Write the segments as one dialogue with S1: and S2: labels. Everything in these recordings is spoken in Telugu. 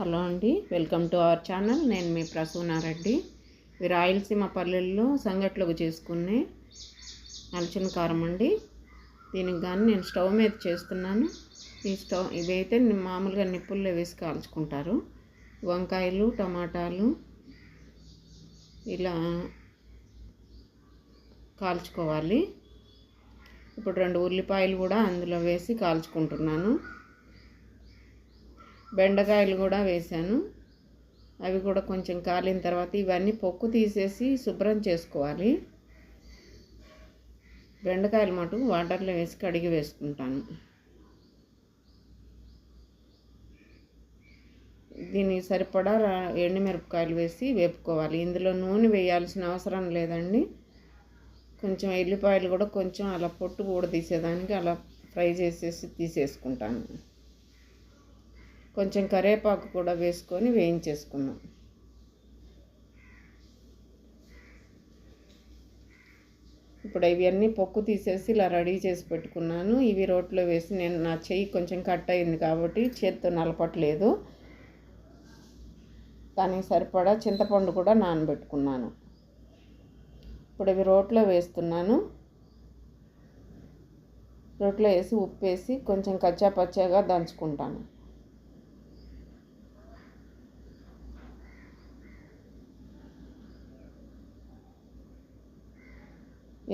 S1: హలో అండి వెల్కమ్ టు అవర్ ఛానల్. నేను మీ ప్రసూనారెడ్డి ఇవి రాయలసీమ పల్లెల్లో సంగట్లకు చేసుకునే నలచిన కారం అండి. దీనికి కానీ నేను స్టవ్ మీద చేస్తున్నాను. ఈ స్టవ్ ఇవైతే మామూలుగా నిప్పుల్లో వేసి కాల్చుకుంటారు. వంకాయలు టమాటాలు ఇలా కాల్చుకోవాలి. ఇప్పుడు రెండు ఉల్లిపాయలు కూడా అందులో వేసి కాల్చుకుంటున్నాను. బెండకాయలు కూడా వేశాను. అవి కూడా కొంచెం కాలిన తర్వాత ఇవన్నీ పొక్కు తీసేసి శుభ్రం చేసుకోవాలి. బెండకాయలు మటు వాటర్లో వేసి కడిగి వేసుకుంటాను. దీనికి సరిపడా ఎండుమిరపకాయలు వేసి వేపుకోవాలి. ఇందులో నూనె వేయాల్సిన అవసరం లేదండి. కొంచెం ఎల్లిపాయలు కూడా కొంచెం అలా పొట్టు కూడా తీసేదానికి అలా ఫ్రై చేసేసి తీసేసుకుంటాను. కొంచెం కరివేపాకు కూడా వేసుకొని వేయించేసుకున్నాం. ఇప్పుడు ఇవన్నీ పొక్కు తీసేసి ఇలా రెడీ చేసి పెట్టుకున్నాను. ఇవి రోట్లో వేసి నేను నా చెయ్యి కొంచెం కట్ అయింది కాబట్టి చేత్తో నలపట్లేదు. దానికి సరిపడా చింతపండు కూడా నానబెట్టుకున్నాను. ఇప్పుడు ఇవి రోట్లో వేస్తున్నాను. రోట్లో వేసి ఉప్పు వేసి కొంచెం కచ్చా పచ్చాగా దంచుకుంటాను.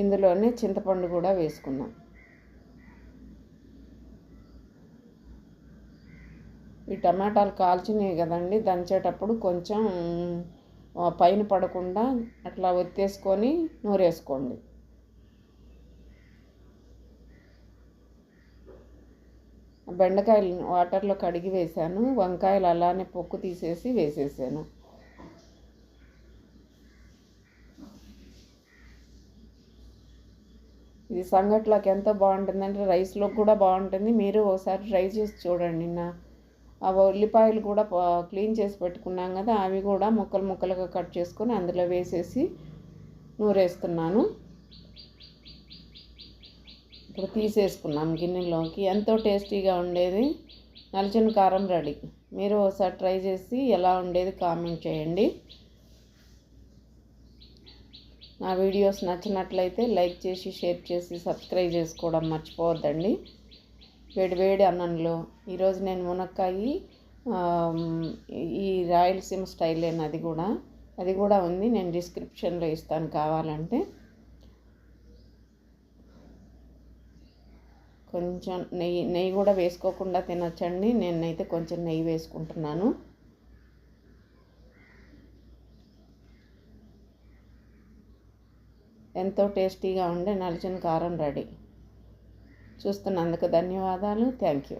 S1: ఇందులోనే చింతపండు కూడా వేసుకున్నాం. ఈ టమాటాలు కాల్చినవి కదండి దంచేటప్పుడు కొంచెం పైన పడకుండా అట్లా ఒత్తేసుకొని నూరేసుకోండి. బెండకాయలు వాటర్లో కడిగి వేసాను వంకాయలు అలానే పొక్కు తీసేసి వేసేసాను. ఇది సంగట్లోకి ఎంతో బాగుంటుందంటే రైస్లో కూడా బాగుంటుంది. మీరు ఒకసారి ట్రై చేసి చూడండి. నా ఆ ఉల్లిపాయలు కూడా క్లీన్ చేసి పెట్టుకున్నాం కదా అవి కూడా ముక్కలు ముక్కలుగా కట్ చేసుకొని అందులో వేసేసి నూరేస్తున్నాను. ఇప్పుడు తీసేసుకున్నాం గిన్నెలోకి. ఎంతో టేస్టీగా ఉండేది. నలచిన కారం రెడీ. మీరు ఒకసారి ట్రై చేసి ఎలా ఉండేది కామెంట్ చేయండి. నా వీడియోస్ నచ్చినట్లయితే లైక్ చేసి షేర్ చేసి సబ్స్క్రైబ్ చేసుకోవడం మర్చిపోవద్దండి. వేడి వేడి అన్నంలో. ఈరోజు నేను మునక్కాయి ఈ రాయలసీమ స్టైల్ అది కూడా. అది కూడా ఉంది. నేను డిస్క్రిప్షన్లో ఇస్తాను కావాలంటే. కొంచెం నెయ్యి నెయ్యి కూడా వేసుకోకుండా తినొచ్చండి. నేనైతే కొంచెం నెయ్యి వేసుకుంటున్నాను. ఎంతో టేస్టీగా ఉండే నలిచిన కారం రెడీ. చూస్తున్నందుకు ధన్యవాదాలు. Thank you.